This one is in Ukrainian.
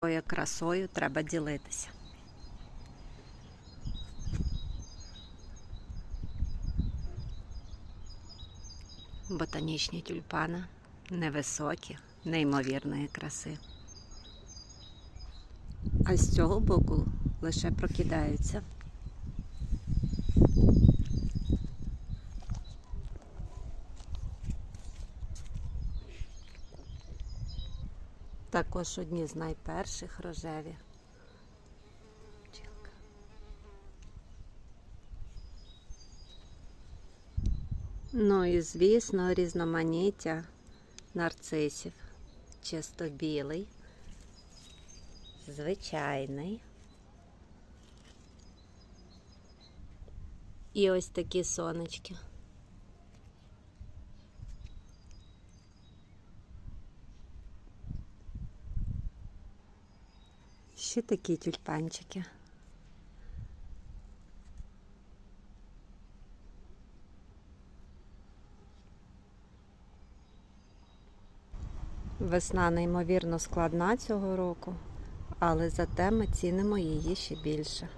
Такою красою треба ділитися. Ботанічні тюльпани невисокі, неймовірної краси. А з цього боку лише прокидаються. Також одні з найперших рожеві. Ну і звісно, різноманіття нарцисів. Чисто білий, звичайний. І ось такі сонечки. Ще такі тюльпанчики. Весна неймовірно складна цього року, але зате ми цінимо її ще більше.